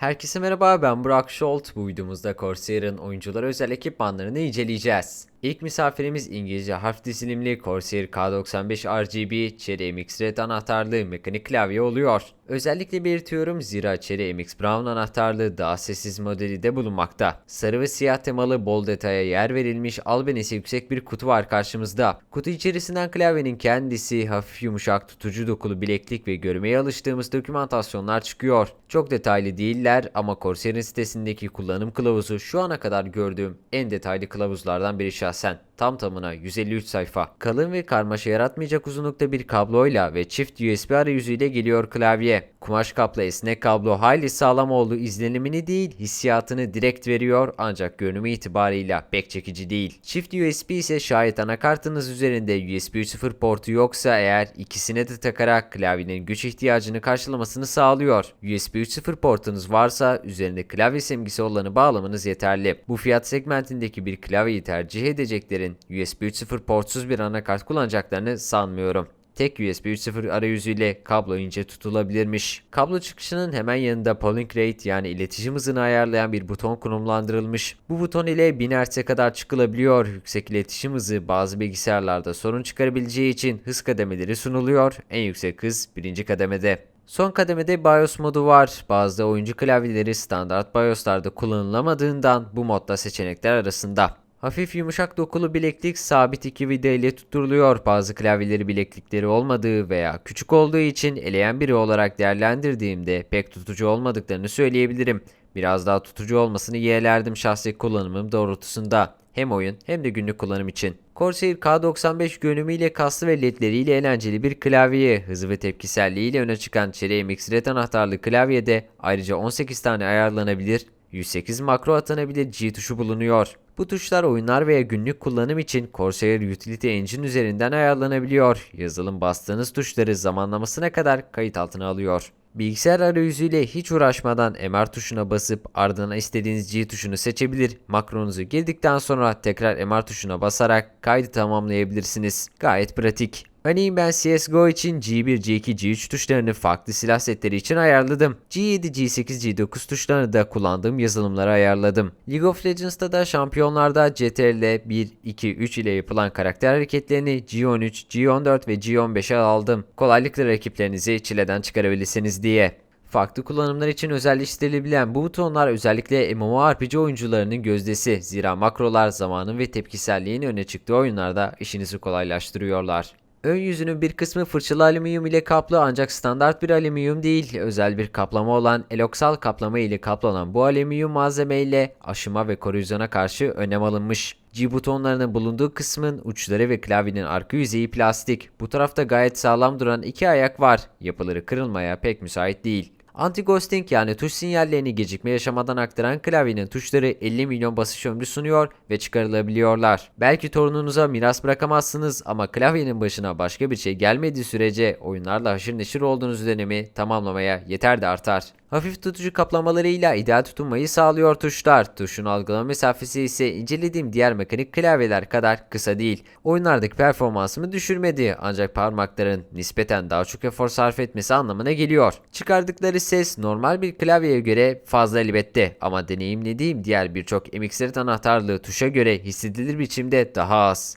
Herkese merhaba ben Burak Scholt. Bu videomuzda Corsair'ın oyunculara özel ekipmanlarını inceleyeceğiz. İlk misafirimiz İngilizce harf dizilimli Corsair K95 RGB Cherry MX Red anahtarlı mekanik klavye oluyor. Özellikle belirtiyorum zira Cherry MX Brown anahtarlı daha sessiz modeli de bulunmakta. Sarı ve siyah temalı bol detaya yer verilmiş albenisi yüksek bir kutu var karşımızda. Kutu içerisinden klavyenin kendisi, hafif yumuşak tutucu dokulu bileklik ve görmeye alıştığımız dokümantasyonlar çıkıyor. Çok detaylı değiller ama Corsair'in sitesindeki kullanım kılavuzu şu ana kadar gördüğüm en detaylı kılavuzlardan biri şahsen. sen. Tam tamına 153 sayfa. Kalın ve karmaşa yaratmayacak uzunlukta bir kabloyla ve çift USB arayüzüyle geliyor klavye. Kumaş kaplı esnek kablo hayli sağlam olduğu izlenimini değil hissiyatını direkt veriyor ancak görünümü itibarıyla pek çekici değil. Çift USB ise şayet anakartınız üzerinde USB 3.0 portu yoksa eğer ikisine de takarak klavyenin güç ihtiyacını karşılamasını sağlıyor. USB 3.0 portunuz varsa üzerinde klavye simgesi olanı bağlamanız yeterli. Bu fiyat segmentindeki bir klavyeyi tercih edeceklerin USB 3.0 portsuz bir anakart kullanacaklarını sanmıyorum. Tek USB 3.0 arayüzüyle kablo ince tutulabilirmiş. Kablo çıkışının hemen yanında polling rate yani iletişim hızını ayarlayan bir buton konumlandırılmış. Bu buton ile 1000 Hz'e kadar çıkılabiliyor. Yüksek iletişim hızı bazı bilgisayarlarda sorun çıkarabileceği için hız kademeleri sunuluyor. En yüksek hız birinci kademede. Son kademede BIOS modu var. Bazı oyuncu klavyeleri standart BIOS'larda kullanılamadığından bu modda seçenekler arasında. Hafif yumuşak dokulu bileklik sabit iki vida ile tutturuluyor. Bazı klavyeleri bileklikleri olmadığı veya küçük olduğu için eleyen biri olarak değerlendirdiğimde pek tutucu olmadıklarını söyleyebilirim. Biraz daha tutucu olmasını yeğlerdim şahsi kullanımım doğrultusunda. Hem oyun hem de günlük kullanım için. Corsair K95 görünümüyle kaslı ve ledleriyle eğlenceli bir klavye, hızı ve tepkiselliğiyle öne çıkan Cherry MX Red anahtarlı klavyede ayrıca 18 tane ayarlanabilir, 108 makro atanabilir G tuşu bulunuyor. Bu tuşlar oyunlar veya günlük kullanım için Corsair Utility Engine üzerinden ayarlanabiliyor. Yazılım bastığınız tuşları zamanlamasına kadar kayıt altına alıyor. Bilgisayar arayüzüyle hiç uğraşmadan MR tuşuna basıp ardına istediğiniz G tuşunu seçebilir. Makronuzu girdikten sonra tekrar MR tuşuna basarak kaydı tamamlayabilirsiniz. Gayet pratik. Örneğin ben CSGO için G1, G2, G3 tuşlarını farklı silah setleri için ayarladım. G7, G8, G9 tuşlarını da kullandığım yazılımlara ayarladım. League of Legends'ta da şampiyonlarda CTRL 1, 2, 3 ile yapılan karakter hareketlerini G13, G14 ve G15'e aldım. Kolaylıkla rakiplerinizi çileden çıkarabilirsiniz diye. Farklı kullanımlar için özelleştirilebilen bu butonlar özellikle MMORPG oyuncularının gözdesi. Zira makrolar zamanın ve tepkiselliğin öne çıktığı oyunlarda işinizi kolaylaştırıyorlar. Ön yüzünün bir kısmı fırçalı alüminyum ile kaplı ancak standart bir alüminyum değil. Özel bir kaplama olan eloksal kaplama ile kaplanan bu alüminyum malzeme ile aşıma ve korrozyona karşı önem alınmış. G butonlarının bulunduğu kısmın uçları ve klavyenin arka yüzeyi plastik. Bu tarafta gayet sağlam duran iki ayak var. Yapıları kırılmaya pek müsait değil. Anti-ghosting yani tuş sinyallerini gecikme yaşamadan aktaran klavyenin tuşları 50 milyon basış ömrü sunuyor ve çıkarılabiliyorlar. Belki torununuza miras bırakamazsınız ama klavyenin başına başka bir şey gelmediği sürece oyunlarla haşır neşir olduğunuz dönemi tamamlamaya yeter de artar. Hafif tutucu kaplamalarıyla ideal tutunmayı sağlıyor tuşlar. Tuşun algılama mesafesi ise incelediğim diğer mekanik klavyeler kadar kısa değil. Oyunlardaki performansımı düşürmedi ancak parmakların nispeten daha çok efor sarf etmesi anlamına geliyor. Çıkardıkları ses normal bir klavyeye göre fazla elbette ama deneyimlediğim diğer birçok MX anahtarlığı tuşa göre hissedilir biçimde daha az.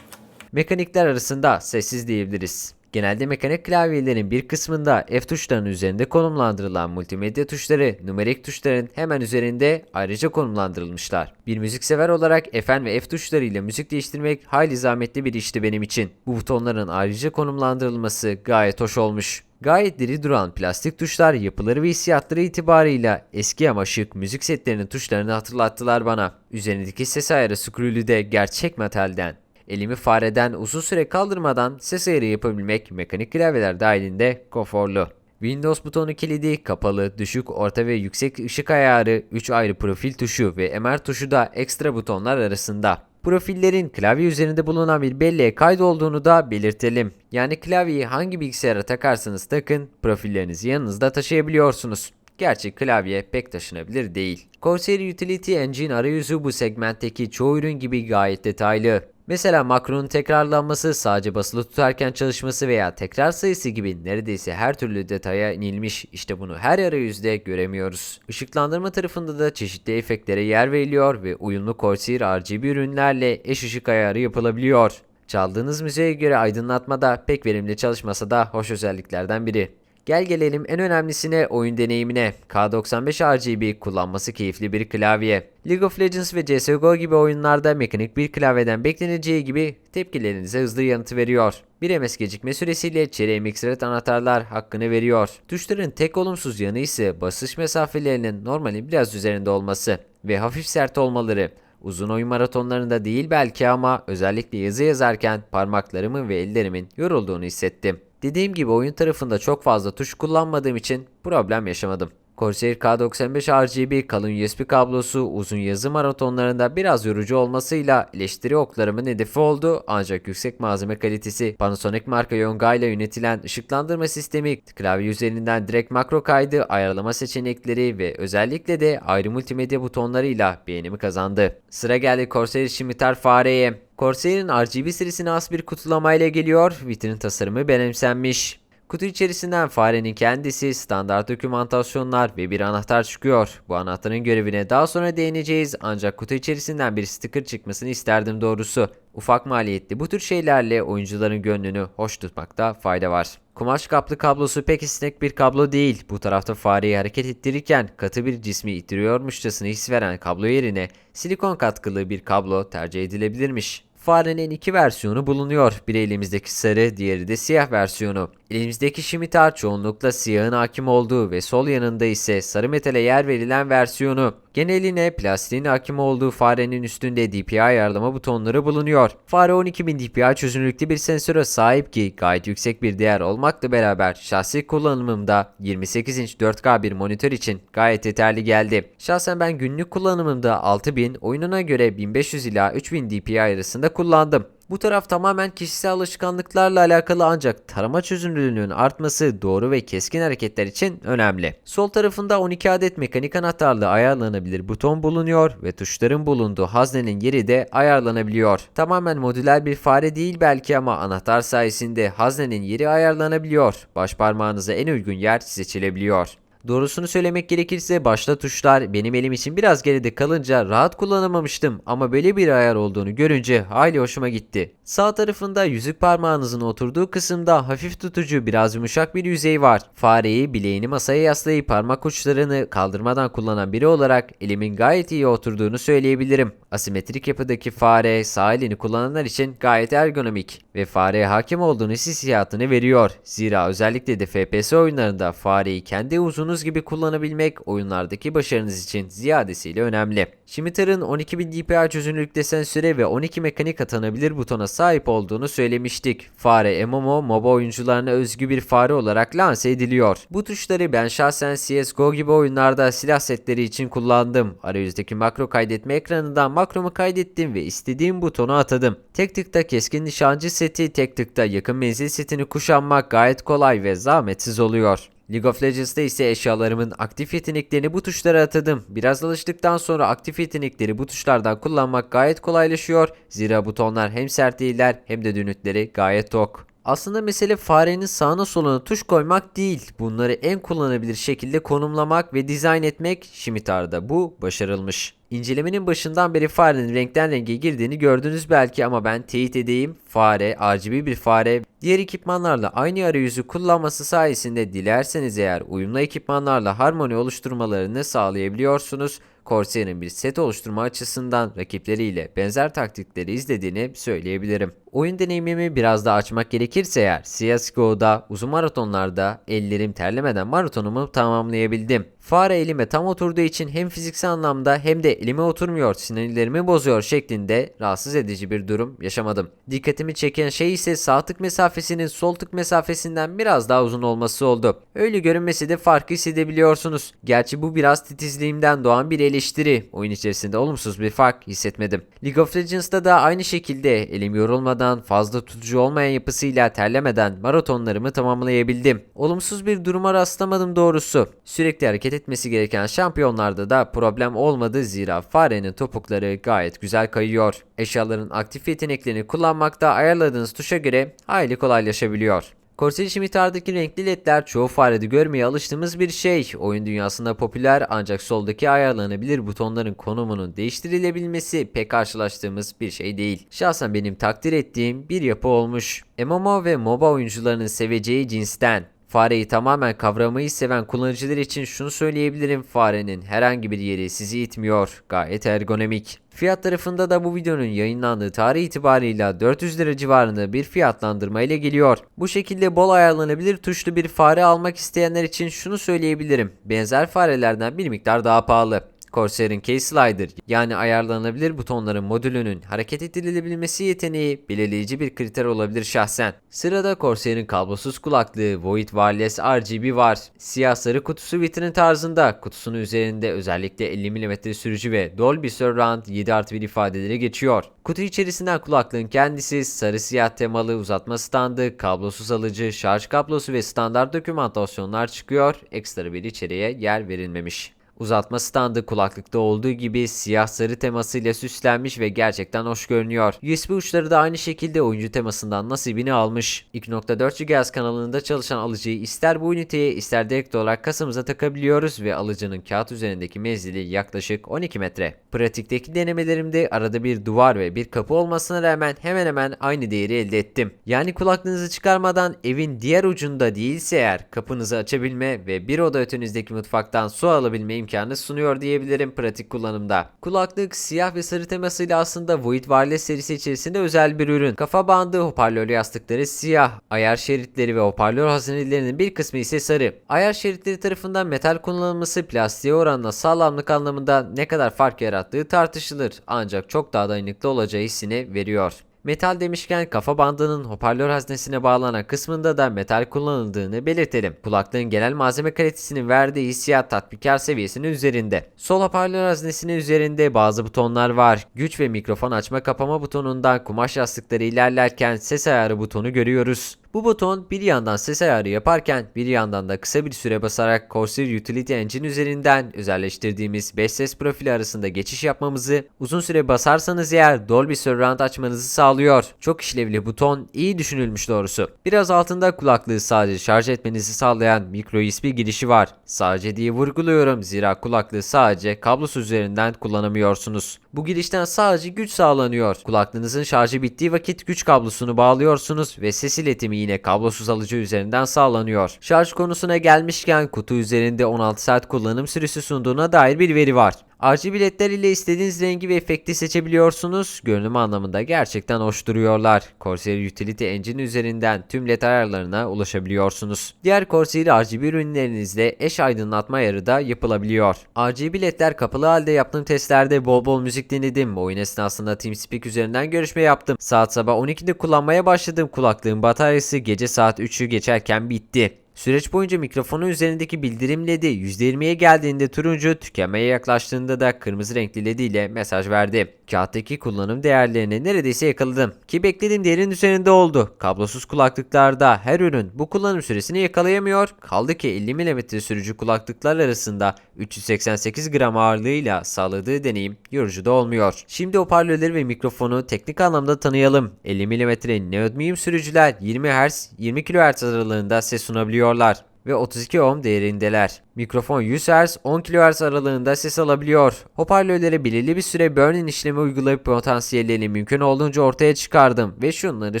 Mekanikler arasında sessiz diyebiliriz. Genelde mekanik klavyelerin bir kısmında F tuşlarının üzerinde konumlandırılan multimedya tuşları numerik tuşların hemen üzerinde ayrıca konumlandırılmışlar. Bir müziksever olarak Fn ve F tuşlarıyla müzik değiştirmek hayli zahmetli bir işti benim için. Bu butonların ayrıca konumlandırılması gayet hoş olmuş. Gayet diri duran plastik tuşlar yapıları ve hissiyatları itibarıyla eski ama şık müzik setlerinin tuşlarını hatırlattılar bana. Üzerindeki ses ayarı scrollü de gerçek metalden. Elimi fareden uzun süre kaldırmadan ses ayarı yapabilmek mekanik klavyeler dahilinde konforlu. Windows butonu kilidi kapalı, düşük, orta ve yüksek ışık ayarı, 3 ayrı profil tuşu ve MR tuşu da ekstra butonlar arasında. Profillerin klavye üzerinde bulunan bir belleğe kaydolduğunu da belirtelim. Yani klavyeyi hangi bilgisayara takarsanız takın, profillerinizi yanınızda taşıyabiliyorsunuz. Gerçi klavye pek taşınabilir değil. Corsair Utility Engine arayüzü bu segmentteki çoğu ürün gibi gayet detaylı. Mesela makronun tekrarlanması, sadece basılı tutarken çalışması veya tekrar sayısı gibi neredeyse her türlü detaya inilmiş. İşte bunu her arayüzde göremiyoruz. Işıklandırma tarafında da çeşitli efektlere yer veriliyor ve uyumlu Corsair RGB ürünlerle eş ışık ayarı yapılabiliyor. Çaldığınız müziğe göre aydınlatma da pek verimli çalışmasa da hoş özelliklerden biri. Gel gelelim en önemlisine oyun deneyimine. K95 RGB kullanması keyifli bir klavye. League of Legends ve CSGO gibi oyunlarda mekanik bir klavyeden bekleneceği gibi tepkilerinize hızlı yanıtı veriyor. Bir MS gecikme süresiyle çeyrek mixret anahtarlar hakkını veriyor. Tuşların tek olumsuz yanı ise basış mesafelerinin normalin biraz üzerinde olması ve hafif sert olmaları. Uzun oyun maratonlarında değil belki ama özellikle yazı yazarken parmaklarımın ve ellerimin yorulduğunu hissettim. Dediğim gibi oyun tarafında çok fazla tuş kullanmadığım için problem yaşamadım. Corsair K95 RGB kalın USB kablosu uzun yazı maratonlarında biraz yorucu olmasıyla eleştiri oklarımın hedefi oldu ancak yüksek malzeme kalitesi Panasonic marka Yonga ile yönetilen ışıklandırma sistemi klavye üzerinden direkt makro kaydı ayarlama seçenekleri ve özellikle de ayrı multimedya butonlarıyla beğenimi kazandı. Sıra geldi Corsair Scimitar fareye. Corsair'in RGB serisine az bir kutulamayla geliyor, vitrin tasarımı benimsenmiş. Kutu içerisinden farenin kendisi, standart dokümantasyonlar ve bir anahtar çıkıyor. Bu anahtarın görevine daha sonra değineceğiz ancak kutu içerisinden bir sticker çıkmasını isterdim doğrusu. Ufak maliyetli bu tür şeylerle oyuncuların gönlünü hoş tutmakta fayda var. Kumaş kaplı kablosu pek esnek bir kablo değil. Bu tarafta fareyi hareket ettirirken katı bir cismi ittiriyormuşçasına his veren kablo yerine silikon katkılı bir kablo tercih edilebilirmiş. Farenin iki versiyonu bulunuyor. Biri elimizdeki sarı, diğeri de siyah versiyonu. Elimizdeki şimitar çoğunlukla siyahın hakim olduğu ve sol yanında ise sarı metale yer verilen versiyonu. Geneline plastiğin hakim olduğu farenin üstünde DPI ayarlama butonları bulunuyor. Fare 12000 DPI çözünürlüklü bir sensöre sahip ki gayet yüksek bir değer olmakla beraber şahsi kullanımımda 28 inç 4K bir monitör için gayet yeterli geldi. Şahsen ben günlük kullanımımda 6000 oyununa göre 1500 ila 3000 DPI arasında kullandım. Bu taraf tamamen kişisel alışkanlıklarla alakalı ancak tarama çözünürlüğünün artması doğru ve keskin hareketler için önemli. Sol tarafında 12 adet mekanik anahtarlı ayarlanabilir buton bulunuyor ve tuşların bulunduğu haznenin yeri de ayarlanabiliyor. Tamamen modüler bir fare değil belki ama anahtar sayesinde haznenin yeri ayarlanabiliyor. Baş parmağınıza en uygun yer seçilebiliyor. Doğrusunu söylemek gerekirse başta tuşlar benim elim için biraz geride kalınca rahat kullanamamıştım ama böyle bir ayar olduğunu görünce hayli hoşuma gitti. Sağ tarafında yüzük parmağınızın oturduğu kısımda hafif tutucu biraz yumuşak bir yüzey var. Fareyi bileğini masaya yaslayıp parmak uçlarını kaldırmadan kullanan biri olarak elimin gayet iyi oturduğunu söyleyebilirim. Asimetrik yapıdaki fare sağ elini kullananlar için gayet ergonomik ve fareye hakim olduğunu hissiyatını veriyor. Zira özellikle de FPS oyunlarında fareyi kendi uzunuz gibi kullanabilmek oyunlardaki başarınız için ziyadesiyle önemli. Scimitar'ın 12000 dpi çözünürlükte sensöre ve 12 mekanik atanabilir butona sahip olduğunu söylemiştik. Fare MMO MOBA oyuncularına özgü bir fare olarak lanse ediliyor. Bu tuşları ben şahsen CSGO gibi oyunlarda silah setleri için kullandım. Arayüzdeki makro kaydetme ekranından makromu kaydettim ve istediğim butonu atadım. Tek tıkta keskin nişancı seti, tek tıkta yakın menzil setini kuşanmak gayet kolay ve zahmetsiz oluyor. League of Legends'ta ise eşyalarımın aktif yeteneklerini bu tuşlara atadım. Biraz alıştıktan sonra aktif yetenekleri bu tuşlardan kullanmak gayet kolaylaşıyor. Zira butonlar hem sert değiller hem de dönütleri gayet tok. Aslında mesele farenin sağına soluna tuş koymak değil. Bunları en kullanabilir şekilde konumlamak ve dizayn etmek Scimitar'da bu başarılmış. İncelemenin başından beri farenin renkten renge girdiğini gördünüz belki ama ben teyit edeyim. Fare, RGB bir fare. Diğer ekipmanlarla aynı arayüzü kullanması sayesinde dilerseniz eğer uyumlu ekipmanlarla harmoni oluşturmalarını sağlayabiliyorsunuz. Corsair'in bir set oluşturma açısından rakipleriyle benzer taktikleri izlediğini söyleyebilirim. Oyun deneyimimi biraz daha açmak gerekirse eğer CSGO'da uzun maratonlarda ellerim terlemeden maratonumu tamamlayabildim. Fare elime tam oturduğu için hem fiziksel anlamda hem de elime oturmuyor, sinirlerimi bozuyor şeklinde rahatsız edici bir durum yaşamadım. Dikkatimi çeken şey ise sağ tık mesafesinin sol tık mesafesinden biraz daha uzun olması oldu. Öyle görünmesi de farkı hissedebiliyorsunuz. Gerçi bu biraz titizliğimden doğan bir eleştiri. Oyun içerisinde olumsuz bir fark hissetmedim. League of Legends'ta da aynı şekilde elim yorulmadan, fazla tutucu olmayan yapısıyla terlemeden maratonlarımı tamamlayabildim. Olumsuz bir duruma rastlamadım doğrusu. Sürekli hareket etmesi gereken şampiyonlarda da problem olmadı zira farenin topukları gayet güzel kayıyor. Eşyaların aktif yeteneklerini kullanmakta ayarladığınız tuşa göre hayli kolaylaşabiliyor. Corsair Scimitar'daki renkli ledler çoğu farede görmeye alıştığımız bir şey. Oyun dünyasında popüler ancak soldaki ayarlanabilir butonların konumunun değiştirilebilmesi pek karşılaştığımız bir şey değil. Şahsen benim takdir ettiğim bir yapı olmuş. MMO ve MOBA oyuncularının seveceği cinsten. Fareyi tamamen kavramayı seven kullanıcılar için şunu söyleyebilirim. Farenin herhangi bir yeri sizi itmiyor. Gayet ergonomik. Fiyat tarafında da bu videonun yayınlandığı tarih itibarıyla 400 lira civarında bir fiyatlandırma ile geliyor. Bu şekilde bol ayarlanabilir tuşlu bir fare almak isteyenler için şunu söyleyebilirim. Benzer farelerden bir miktar daha pahalı. Corsair'in K-Slider yani ayarlanabilir butonların modülünün hareket ettirilebilmesi yeteneği belirleyici bir kriter olabilir şahsen. Sırada Corsair'in kablosuz kulaklığı Void Wireless RGB var. Siyah sarı kutusu vitrin tarzında. Kutusunun üzerinde özellikle 50 mm sürücü ve Dolby Surround 7 artı 1 ifadeleri geçiyor. Kutu içerisinden kulaklığın kendisi, sarı siyah temalı uzatma standı, kablosuz alıcı, şarj kablosu ve standart dokümantasyonlar çıkıyor. Ekstra bir içeriğe yer verilmemiş. Uzatma standı kulaklıkta olduğu gibi siyah sarı temasıyla süslenmiş ve gerçekten hoş görünüyor. USB uçları da aynı şekilde oyuncu temasından nasibini almış. 2.4 GHz kanalında çalışan alıcıyı ister bu üniteye ister direkt olarak kasamıza takabiliyoruz ve alıcının kağıt üzerindeki menzili yaklaşık 12 metre. Pratikteki denemelerimde arada bir duvar ve bir kapı olmasına rağmen hemen hemen aynı değeri elde ettim. Yani kulaklığınızı çıkarmadan evin diğer ucunda değilse eğer kapınızı açabilme ve bir oda ötenizdeki mutfaktan su alabilme imkanı sunuyor diyebilirim pratik kullanımda. Kulaklık siyah ve sarı temasıyla aslında Void Wireless serisi içerisinde özel bir ürün. Kafa bandı, hoparlör yastıkları siyah, ayar şeritleri ve hoparlör hazinelerinin bir kısmı ise sarı. Ayar şeritleri tarafından metal kullanılması plastiğe oranla sağlamlık anlamında ne kadar fark yarattığı tartışılır ancak çok daha dayanıklı olacağı hissini veriyor. Metal demişken kafa bandının hoparlör haznesine bağlanan kısmında da metal kullanıldığını belirtelim. Kulaklığın genel malzeme kalitesinin verdiği hissiyat tatminkar seviyesinin üzerinde. Sol hoparlör haznesinin üzerinde bazı butonlar var. Güç ve mikrofon açma kapama butonundan kumaş yastıkları ilerlerken ses ayarı butonu görüyoruz. Bu buton bir yandan ses ayarı yaparken bir yandan da kısa bir süre basarak Corsair Utility Engine üzerinden özelleştirdiğimiz 5 ses profili arasında geçiş yapmamızı uzun süre basarsanız eğer Dolby Surround açmanızı sağlıyor. Çok işlevli buton iyi düşünülmüş doğrusu. Biraz altında kulaklığı sadece şarj etmenizi sağlayan micro USB girişi var. Sadece diye vurguluyorum zira kulaklığı sadece kablosuz üzerinden kullanamıyorsunuz. Bu girişten sadece güç sağlanıyor. Kulaklığınızın şarjı bittiği vakit güç kablosunu bağlıyorsunuz ve ses iletimi yine kablosuz alıcı üzerinden sağlanıyor. Şarj konusuna gelmişken kutu üzerinde 16 saat kullanım süresi sunduğuna dair bir veri var. RGB ledler ile istediğiniz rengi ve efekti seçebiliyorsunuz. Görünüm anlamında gerçekten hoş duruyorlar. Corsair Utility Engine üzerinden tüm led ayarlarına ulaşabiliyorsunuz. Diğer Corsair RGB ürünlerinizde eş aydınlatma ayarı da yapılabiliyor. RGB ledler kapalı halde yaptığım testlerde bol bol müzik dinledim. Oyun esnasında TeamSpeak üzerinden görüşme yaptım. Saat sabah 12'de kullanmaya başladım. Kulaklığın bataryası gece saat 3'ü geçerken bitti. Süreç boyunca mikrofonun üzerindeki bildirim ledi %20'ye geldiğinde turuncu, tükenmeye yaklaştığında da kırmızı renkli led ile mesaj verdi. Kağıttaki kullanım değerlerini neredeyse yakaladım. Ki beklediğim değerin üzerinde oldu. Kablosuz kulaklıklarda her ürün bu kullanım süresini yakalayamıyor. Kaldı ki 50 mm sürücü kulaklıklar arasında 388 gram ağırlığıyla sağladığı deneyim yorucu da olmuyor. Şimdi hoparlörleri ve mikrofonu teknik anlamda tanıyalım. 50 mm neodymium sürücüler 20 Hz 20 kHz aralığında ses sunabiliyorlar ve 32 ohm değerindeler. Mikrofon 100 Hz 10 kHz aralığında ses alabiliyor. Hoparlörlere belirli bir süre burn-in işlemi uygulayıp potansiyellerini mümkün olduğunca ortaya çıkardım ve şunları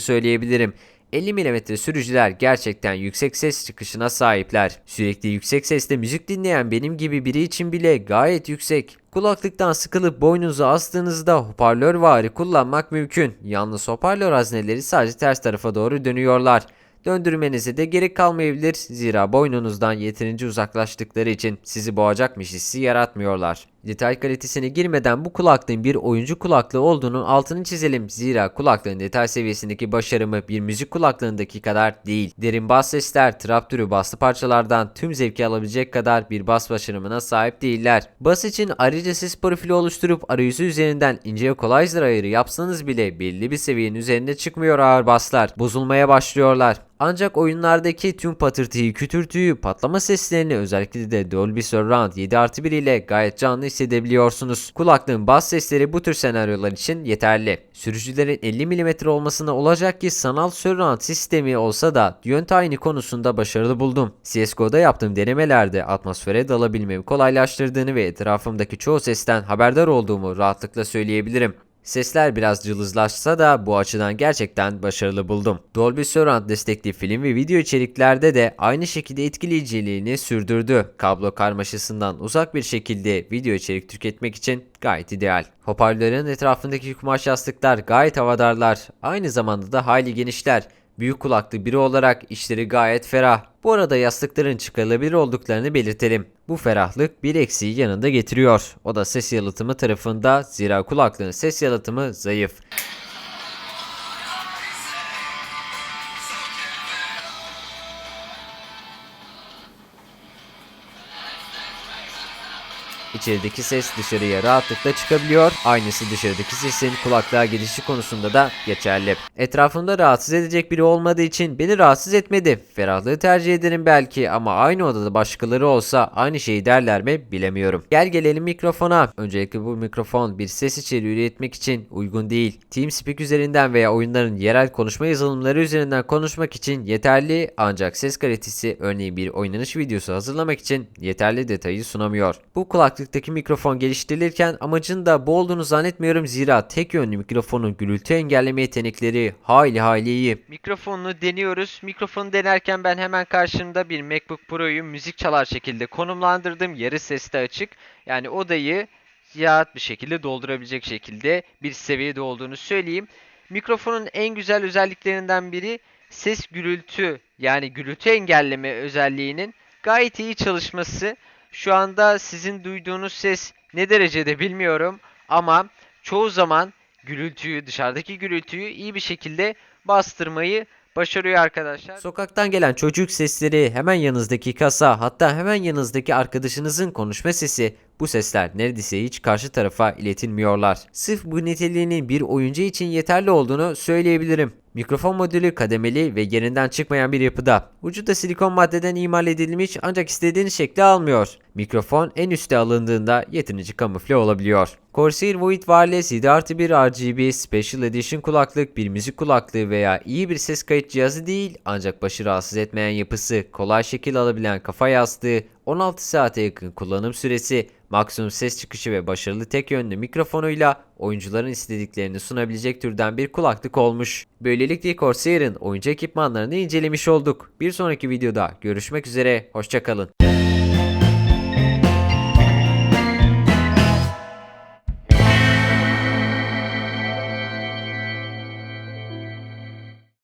söyleyebilirim. 50 mm sürücüler gerçekten yüksek ses çıkışına sahipler. Sürekli yüksek sesle müzik dinleyen benim gibi biri için bile gayet yüksek. Kulaklıktan sıkılıp boynunuzu astığınızda hoparlör vari kullanmak mümkün. Yalnız hoparlör hazneleri sadece ters tarafa doğru dönüyorlar. Döndürmenize de gerek kalmayabilir zira boynunuzdan yeterince uzaklaştıkları için sizi boğacakmış hissi yaratmıyorlar. Detay kalitesine girmeden bu kulaklığın bir oyuncu kulaklığı olduğunun altını çizelim. Zira kulaklığın detay seviyesindeki başarımı bir müzik kulaklığındaki kadar değil. Derin bas sesler, trap türü baslı parçalardan tüm zevki alabilecek kadar bir bas başarımına sahip değiller. Bas için ayrıca ses profili oluşturup arayüzü üzerinden ince equalizer ayarı yapsanız bile belli bir seviyenin üzerinde çıkmıyor ağır baslar. Bozulmaya başlıyorlar. Ancak oyunlardaki tüm patırtıyı, kütürtüyü, patlama seslerini özellikle de Dolby Surround 7 artı 1 ile gayet canlı hissedebiliyorsunuz. Kulaklığın bas sesleri bu tür senaryolar için yeterli. Sürücülerin 50 mm olmasına olacak ki sanal surround sistemi olsa da tayini konusunda başarılı buldum. CSGO'da yaptığım denemelerde atmosfere dalabilmemi kolaylaştırdığını ve etrafımdaki çoğu sesten haberdar olduğumu rahatlıkla söyleyebilirim. Sesler biraz cılızlaşsa da bu açıdan gerçekten başarılı buldum. Dolby Surround destekli film ve video içeriklerde de aynı şekilde etkileyiciliğini sürdürdü. Kablo karmaşasından uzak bir şekilde video içerik tüketmek için gayet ideal. Hoparlörlerin etrafındaki kumaş yastıklar gayet havadarlar. Aynı zamanda da hayli genişler. Büyük kulaklı biri olarak işleri gayet ferah. Bu arada yastıkların çıkarılabilir olduklarını belirtelim. Bu ferahlık bir eksiği yanında getiriyor. O da ses yalıtımı tarafında zira kulaklığın ses yalıtımı zayıf. İçerideki ses dışarıya rahatlıkla çıkabiliyor. Aynısı dışarıdaki sesin kulaklığa gidişi konusunda da geçerli. Etrafımda rahatsız edecek biri olmadığı için beni rahatsız etmedi. Ferahlığı tercih ederim belki ama aynı odada başkaları olsa aynı şeyi derler mi bilemiyorum. Gel gelelim mikrofona. Öncelikle bu mikrofon bir ses içeriği üretmek için uygun değil. TeamSpeak üzerinden veya oyunların yerel konuşma yazılımları üzerinden konuşmak için yeterli ancak ses kalitesi örneğin bir oynanış videosu hazırlamak için yeterli detayı sunamıyor. Bu kulaklıktaki mikrofon geliştirilirken amacın da bu olduğunu zannetmiyorum zira tek yönlü mikrofonun gürültü engelleme yetenekleri hayli hayli iyi. Mikrofonunu deniyoruz. Mikrofonu denerken ben hemen karşımda bir MacBook Pro'yu müzik çalar şekilde konumlandırdım. Yarı seste açık. Yani odayı rahat bir şekilde doldurabilecek şekilde bir seviyede olduğunu söyleyeyim. Mikrofonun en güzel özelliklerinden biri ses gürültü yani gürültü engelleme özelliğinin gayet iyi çalışması. Şu anda sizin duyduğunuz ses ne derecede bilmiyorum ama çoğu zaman gürültüyü, dışarıdaki gürültüyü iyi bir şekilde bastırmayı başarıyor arkadaşlar. Sokaktan gelen çocuk sesleri, hemen yanınızdaki kasa, hatta hemen yanınızdaki arkadaşınızın konuşma sesi bu sesler neredeyse hiç karşı tarafa iletilmiyorlar. Sırf bu niteliğinin bir oyuncu için yeterli olduğunu söyleyebilirim. Mikrofon modülü kademeli ve yerinden çıkmayan bir yapıda. Ucu silikon maddeden imal edilmiş ancak istediğiniz şekli almıyor. Mikrofon en üste alındığında yeterince kamufle olabiliyor. Corsair Void Wireless 7 artı 1 RGB Special Edition kulaklık bir müzik kulaklığı veya iyi bir ses kayıt cihazı değil ancak başı rahatsız etmeyen yapısı, kolay şekil alabilen kafa yastığı, 16 saate yakın kullanım süresi, maksimum ses çıkışı ve başarılı tek yönlü mikrofonuyla oyuncuların istediklerini sunabilecek türden bir kulaklık olmuş. Böylelikle Corsair'ın oyuncu ekipmanlarını incelemiş olduk. Bir sonraki videoda görüşmek üzere, hoşçakalın.